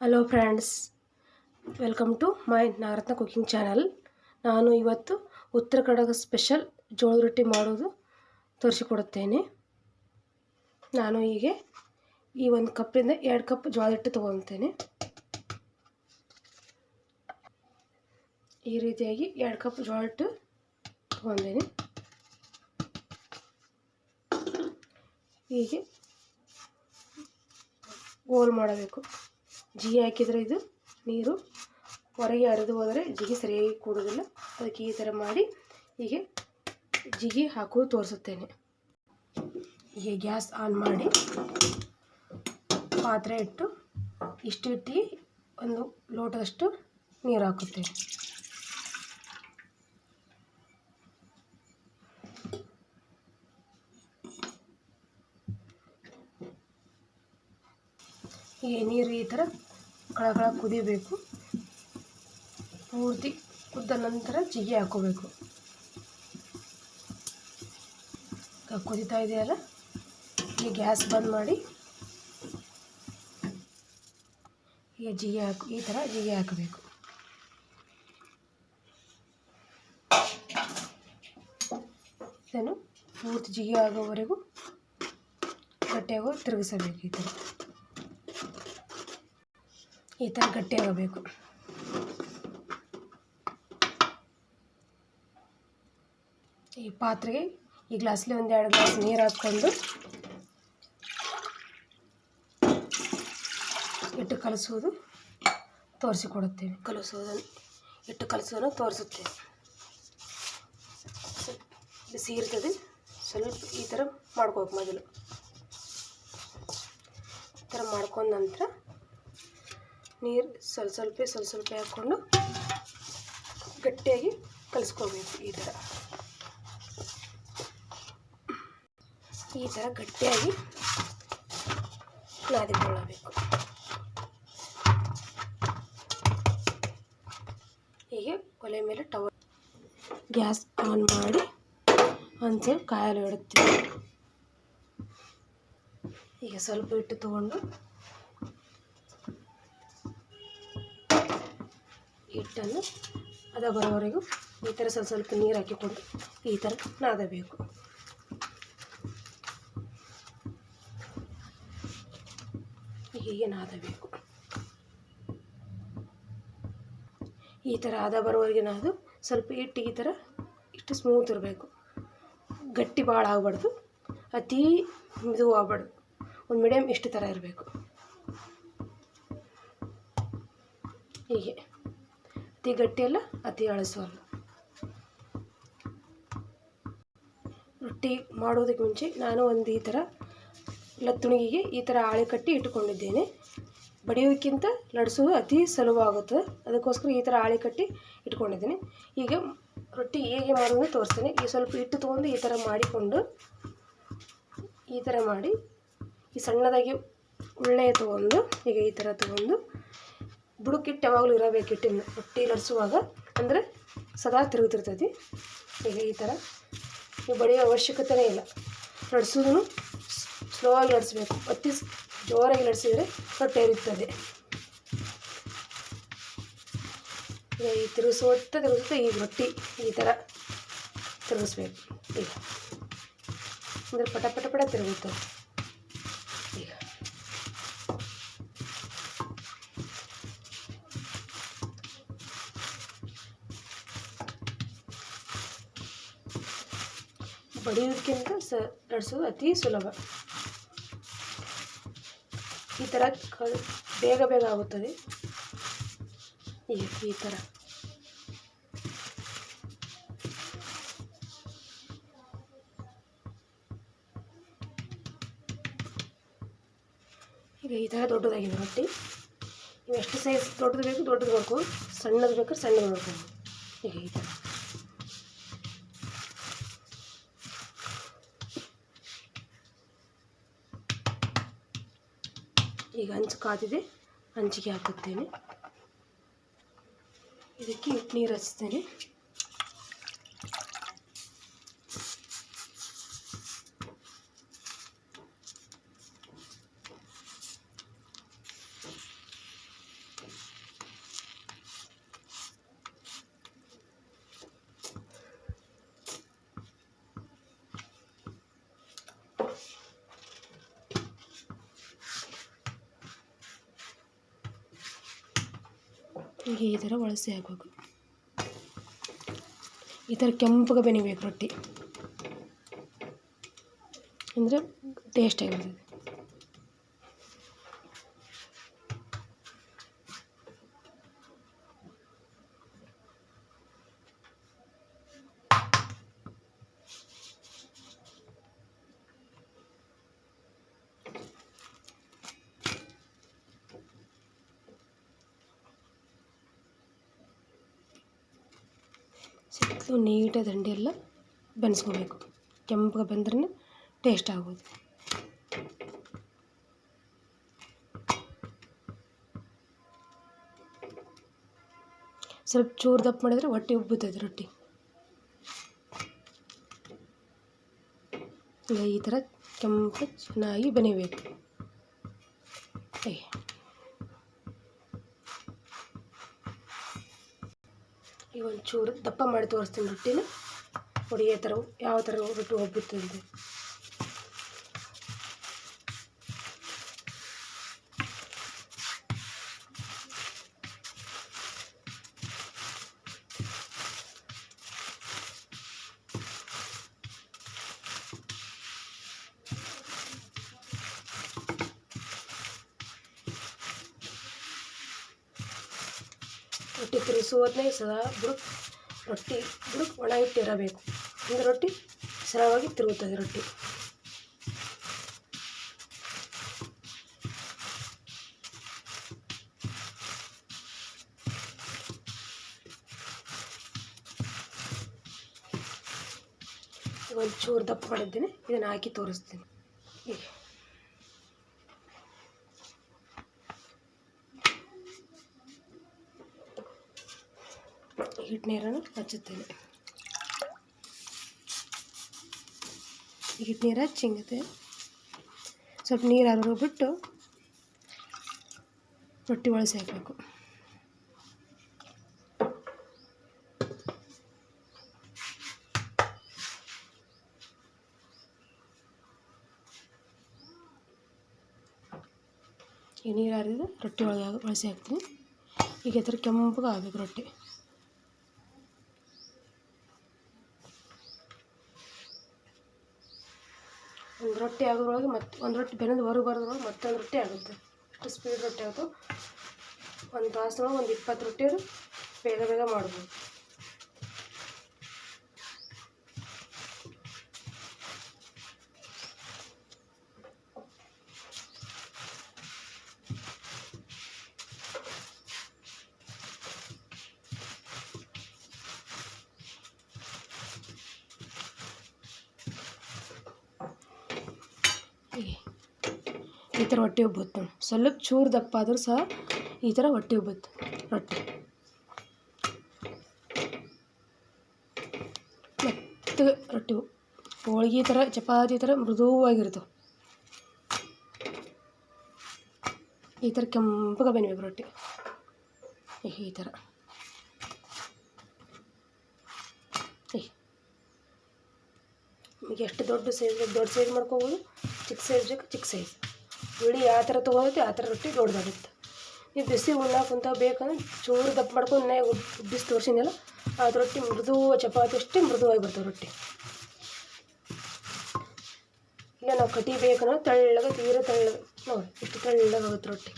Hello friends welcome to my Nagaratna cooking channel ನಾನು ಇವತ್ತು Uttara Kannada special ಜೋಳದ ರೊಟ್ಟಿ ಮಾಡೋದು ತೋರಿಸಿಕೊಡುತ್ತೇನೆ. ನಾನು ಹೀಗೆ ಈ ಒಂದು ಕಪ್ಪಿಂದ ಎರಡು ಕಪ್ ಜೋಳದ ಹಿಟ್ಟು ತೊಗೊತೇನೆ ಈ ರೀತಿಯಾಗಿ ಎರಡು ಕಪ್ ಜೋಳ ಹಿಟ್ಟು ತೊಗೊಂಡೇನೆ. ಹೀಗೆ ಗೋಲ್ ಮಾಡಬೇಕು. ಜಿಗಿ ಹಾಕಿದರೆ ಇದು ನೀರು. ಹೊರಗೆ ಹರಿದು ಹೋದರೆ ಜಿಗಿ ಸರಿಯಾಗಿ ಕೂಡೋದಿಲ್ಲ ಅದಕ್ಕೆ ಈ ಥರ ಮಾಡಿ ಹೀಗೆ ಜಿಗಿ ಹಾಕೋದು ತೋರಿಸುತ್ತೇನೆ. ಹೀಗೆ ಗ್ಯಾಸ್ ಆನ್ ಮಾಡಿ ಪಾತ್ರೆ ಇಟ್ಟು ಇಷ್ಟು ಇಟ್ಟು ಒಂದು ಲೋಟದಷ್ಟು ನೀರು ಹಾಕುತ್ತೇನೆ. ಹೀಗೆ ನೀರು ಈ ಥರ ಕಳಕಳ ಕುದಿಬೇಕು. ಪೂರ್ತಿ ಕುದ್ದ ನಂತರ ಜಿಗಿ ಹಾಕೋಬೇಕು. ಕುದಿತಾ ಇದೆಯಲ್ಲ, ಈ ಗ್ಯಾಸ್ ಬಂದ್ ಮಾಡಿ ಈಗ ಜಿಗಿ ಹಾಕು, ಈ ಥರ ಜಿಗಿ ಹಾಕಬೇಕು. ಇದನ್ನು ಪೂರ್ತಿ ಜಿಗಿ ಆಗೋವರೆಗೂ ಗಟ್ಟಿಯಾಗೋ ತಿರುಗಿಸಬೇಕು ಈ ಥರ ಈ ಥರ ಗಟ್ಟಿಯಾಗಬೇಕು ಈ ಪಾತ್ರೆಗೆ ಈ ಗ್ಲಾಸ್ಲಿ ಒಂದು ಎರಡು ಗ್ಲಾಸ್ ನೀರು ಹಾಕ್ಕೊಂಡು ಇಟ್ಟು ಕಲಿಸುವುದು ತೋರಿಸಿಕೊಡುತ್ತೇವೆ ಕಲಿಸೋದನ್ನು ಇಟ್ಟು ಕಲಿಸೋದನ್ನು ತೋರಿಸುತ್ತೇವೆ ಬಿಸಿ ಇರ್ತದೆ ಸ್ವಲ್ಪ ಈ ಥರ ಮಾಡ್ಕೋಬೇಕು ಮೊದಲು. ಈ ಥರ ಮಾಡ್ಕೊಂಡ ನಂತರ ನೀರು ಸ್ವಲ್ಪ ಸ್ವಲ್ಪ ಸ್ವಲ್ಪ ಸ್ವಲ್ಪ ಹಾಕ್ಕೊಂಡು ಗಟ್ಟಿಯಾಗಿ ಕಲಿಸ್ಕೋಬೇಕು ಈ ಥರ. ಈ ಥರ ಗಟ್ಟಿಯಾಗಿ ನಾದಿಕೊಳ್ಳಬೇಕು. ಹೀಗೆ ಒಲೆ ಮೇಲೆ ಟವರ್ ಗ್ಯಾಸ್ ಆನ್ ಮಾಡಿ ಒಂದು ಕಾಯಲು ಇಡುತ್ತೀವಿ ಈಗ ಸ್ವಲ್ಪ ಹಿಟ್ಟು ತೊಗೊಂಡು ಹಿಟ್ಟನ್ನು ಅದ ಬರೋವರೆಗೂ ಈ ಥರ ಸ್ವಲ್ಪ ಸ್ವಲ್ಪ ನೀರು ಹಾಕಿಕೊಂಡು ಈ ಥರ ನಾದಬೇಕು. ಹೀಗೆ ನಾದಬೇಕು. ಈ ಥರ ಆದ ಬರೋವರೆಗೆ ನಾದು ಸ್ವಲ್ಪ ಹಿಟ್ಟು ಈ ಥರ ಇಷ್ಟು ಸ್ಮೂತ್ ಇರಬೇಕು. ಗಟ್ಟಿ ಭಾಳ ಆಗಬಾರ್ದು, ಅತಿ ಮಿದು ಆಗಬಾರ್ದು, ಒಂದು ಮೀಡಿಯಮ್ ಇಷ್ಟು ಥರ ಇರಬೇಕು. ಹೀಗೆ. ಅತಿ ಗಟ್ಟಿ ಅಲ್ಲ ಅತಿ ಅಳಸು ಅಲ್ಲ. ರೊಟ್ಟಿ ಮಾಡೋದಕ್ಕೆ ಮುಂಚೆ ನಾನು ಒಂದು ಈ ಥರ ಲತ್ತುಣಿಗೆ ಈ ಥರ ಆಳೆ ಕಟ್ಟಿ ಇಟ್ಟುಕೊಂಡಿದ್ದೇನೆ. ಬಡಿಯೋಕ್ಕಿಂತ ಲಡಿಸೋದು ಅತಿ ಸುಲಭವಾಗುತ್ತದೆ. ಅದಕ್ಕೋಸ್ಕರ ಈ ಥರ ಆಳೆ ಕಟ್ಟಿ ಇಟ್ಕೊಂಡಿದ್ದೀನಿ ಈಗ ರೊಟ್ಟಿ ಹೇಗೆ ಮಾಡೋದು ತೋರಿಸ್ತೇನೆ. ಈ ಸ್ವಲ್ಪ ಹಿಟ್ಟು ತೊಗೊಂಡು ಈ ಥರ ಮಾಡಿಕೊಂಡು, ಈ ಥರ ಮಾಡಿ, ಈ ಸಣ್ಣದಾಗಿ ಉಳ್ಳೆ ತೊಗೊಂಡು, ಈಗ ಈ ಥರ ತೊಗೊಂಡು ಬುಡಕ್ಕಿಟ್ಟು ಯಾವಾಗಲೂ ಇರಬೇಕು ಹಿಟ್ಟಿನ ರೊಟ್ಟಿ ಲಡಿಸುವಾಗ ಅಂದರೆ ಸದಾ ತಿರುಗುತ್ತಿರ್ತೈತಿ. ಈಗ ಈ ಥರ ನೀವು ಬಡಿಯೋ ಅವಶ್ಯಕತೆನೇ ಇಲ್ಲ. ಲಡ್ಸೋದನ್ನು ಸ್ಲೋ ಆಗಿ ನಡೆಸಬೇಕು. ಅತಿ ಜೋರಾಗಿ ನಡೆಸಿದರೆ ಕಟ್ಟೆ ಇರುತ್ತದೆ ಈಗ ಈ ತಿರುಗಿಸುವತ್ತ ತಿರುಗಿಸುತ್ತೆ, ಈ ರೊಟ್ಟಿ ಈ ಥರ ತಿರುಗಿಸ್ಬೇಕು. ಈಗ ಅಂದರೆ ಪಟ ಪಟ ಪಟ ತಿರುಗುತ್ತದೆ. ಬಡಿಯೋದಕ್ಕಿಂತ ಸ ಲಡಿಸೋದು ಅತಿ ಸುಲಭ ಈ ಥರ ಕ ಬೇಗ ಬೇಗ ಆಗುತ್ತದೆ ಈ ಈ ಥರ ಈಗ ಈ ಥರ ದೊಡ್ಡದಾಗಿದೆ ರೊಟ್ಟಿ ನೀವು ಎಷ್ಟು ಸೈಜ್ ದೊಡ್ಡದು ಬೇಕು ದೊಡ್ಡದು ಮಾಡ್ಕೊಂಡು ಸಣ್ಣದು ಬೇಕಾದ್ರೆ ಸಣ್ಣದು ಮಾಡ್ಕೊಂಡು ಈಗ ಈ ಥರ ಈಗ ಹಂಚು ಕಾದಿದೆ ಹಂಚಿಗೆ ಹಾಕುತ್ತೇನೆ. ಇದಕ್ಕೆ ನೀರು ಹಚ್ತೇನೆ. ಹೀಗೆ ಈ ಥರ ಒಳಸಿ ಹಾಕಬೇಕು ಈ ಥರ ಕೆಂಪಗೆ ಬೆನಿಬೇಕು ರೊಟ್ಟಿ. ಅಂದರೆ ಟೇಸ್ಟ್ ಸುತ್ತಲೂ ನೀಟಾಗಿ ದಂಡೆ ಎಲ್ಲ ಬೆನ್ಸ್ಕೋಬೇಕು. ಕೆಂಪಗೆ ಬೆಂದ್ರೆ ಟೇಸ್ಟ್ ಆಗೋದು. ಸ್ವಲ್ಪ ಚೂರು ದಪ್ಪ ಮಾಡಿದರೆ ಹೊಟ್ಟೆ ಉಬ್ಬುತ್ತದೆ ರೊಟ್ಟಿ. ಈ ಥರ ಕೆಂಪು ಚೆನ್ನಾಗಿ ಬೆನಿಬೇಕು. ಏ ಈಗ ಒಂಚೂರು ಚೂರು ದಪ್ಪ ಮಾಡಿ ತೋರಿಸ್ತೀನಿ ರೊಟ್ಟಿನ. ಹೊಡಿಯೋ ಥರ ಯಾವ ಥರ ರೊಟ್ಟಿ ಹೋಗ್ಬಿಡ್ತದೆ ರೊಟ್ಟಿ ತಿರುಗಿಸುವುದನ್ನೇ ಸದಾ ಬುಡುಕ್ ರೊಟ್ಟಿ ಬುಡುಕ್ ಒಣ ಇಟ್ಟಿರಬೇಕು ಅಂದರೆ ರೊಟ್ಟಿ ಸರಳವಾಗಿ ತಿರುಗುತ್ತದೆ ರೊಟ್ಟಿ. ಒಂಚೂರು ಚೂರು ದಪ್ಪ ಮಾಡಿದ್ದೀನಿ ಇದನ್ನು ಹಾಕಿ ತೋರಿಸ್ತೀನಿ. ಹಿಟ್ಟು ನೀರನ್ನು ಹಚ್ಚುತ್ತೇನೆ. ಹಿಟ್ಟು ನೀರು ಹಚ್ಚಿ ಸ್ವಲ್ಪ ನೀರು ಹರಿದು ಬಿಟ್ಟು ರೊಟ್ಟಿ ಒಳಸಿ ಹಾಕಬೇಕು ಈ ನೀರು ಹರಿದು ರೊಟ್ಟಿ ಒಳಗೆ ಒಳಸಿ ಹಾಕ್ತೀನಿ ಈಗ ಈ ಕೆಂಪಗೆ ಆಗಬೇಕು ರೊಟ್ಟಿ. ಒಂದು ರೊಟ್ಟಿ ಆಗೋದ್ರೊಳಗೆ ಮತ್ತೆ ಒಂದು ರೊಟ್ಟಿ ಬೆನ್ನದ ಹೊರಗೆ ಬರೋದ್ರೊಳಗೆ ಮತ್ತೊಂದು ರೊಟ್ಟಿ ಆಗುತ್ತೆ. ಅಷ್ಟು ಸ್ಪೀಡ್ ರೊಟ್ಟಿ ಆಯಿತು. ಒಂದು ತಾಸಿನೊಳಗೆ ಒಂದು ಇಪ್ಪತ್ತು ರೊಟ್ಟಿ ಬೇಗ ಬೇಗ ಮಾಡ್ಬೋದು. ಈ ಥರ ಹೊಟ್ಟೆ ಉಬ್ಬುತ್ತೆ ನೋಡಿ. ಸ್ವಲ್ಪ ಚೂರು ದಪ್ಪ ಆದರೂ ಸಹ ಈ ಥರ ಹೊಟ್ಟೆ ಉಬ್ಬುತ್ತೆ ರೊಟ್ಟಿ. ಮತ್ತು ರೊಟ್ಟಿ ಹೋಳಿಗೆ ಥರ ಚಪಾತಿ ಥರ ಮೃದುವಾಗಿರ್ತವೆ ಈ ಥರ ಕೆಂಪಗೆ ಬೆನಿಬೇಕು ರೊಟ್ಟಿ. ಈ- ಈ ಥರ ಎಷ್ಟು ದೊಡ್ಡ ಸೈಜ್ ದೊಡ್ಡ ಸೈಜ್ ಮಾಡ್ಕೋಬೋದು. ಚಿಕ್ಕ ಸೈಜ್ ಬೇಕು, ಚಿಕ್ಕ ಸೈಜ್ ಹುಳಿ ಯಾವ ಥರ ತೊಗೊಳುತ್ತೆ, ಆ ಥರ ರೊಟ್ಟಿ ದೊಡ್ಡದಾಗುತ್ತೆ. ನೀವು ಬಿಸಿ ಉಣ್ಣಾಕ ಅಂತ ಬೇಕಂದ್ರೆ ಚೂರು ದಪ್ಪ ಮಾಡ್ಕೊಂಡು ನೇ ಉಬ್ಬಿಸಿ ತೋರಿಸಿದ್ನಲ್ಲ ಅದು ರೊಟ್ಟಿ ಮೃದು ಚಪಾತಿ ಅಷ್ಟೇ ಮೃದುವಾಗಿ ಬರ್ತವೆ ರೊಟ್ಟಿ. ಇಲ್ಲ, ನಾವು ಕಟಿ ಬೇಕಂದ್ರೆ ತೆಳ್ಳಗೆ, ತೀರ ತೆಳ್ಳಗೆ, ನೋಡಿ, ಇಷ್ಟು ತೆಳ್ಳಗಾಗುತ್ತೆ ರೊಟ್ಟಿ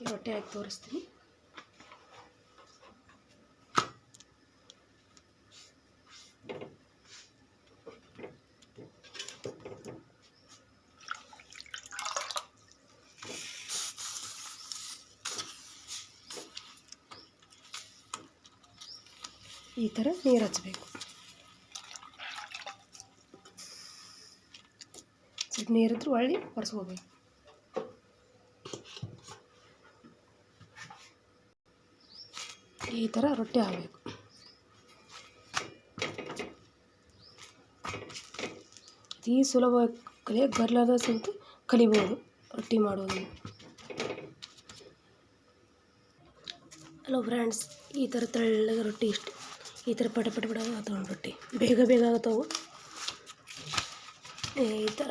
ಹೀಗೆ ಈ ತೋರಿಸ್ತೀನಿ. ಈ ಥರ ನೀರು ಹಚ್ಚಬೇಕು ಸ್ವಲ್ಪ ನೀರಿದ್ರೆ ಒಳ್ಳೆ ಒರೆಸ್ಕೋಬೇಕು. ಈ ಥರ ರೊಟ್ಟಿ ಆಗಬೇಕು ಅತೀ ಸುಲಭವಾಗಿ ಕಲಿಯ ಬರಲಾರ್ದ ಸಹಿತ ಕಲಿಬೋದು ರೊಟ್ಟಿ ಮಾಡೋದು ಹಲೋ ಫ್ರೆಂಡ್ಸ್, ಈ ಥರ ತೆಳ್ಳಗೆ ರೊಟ್ಟಿ ಇಷ್ಟು. ಈ ಥರ ಪಟ ಪಟ ಪಟ ರೊಟ್ಟಿ. ಬೇಗ ಬೇಗ ಆಗತ್ತವು. ಈ ಥರ.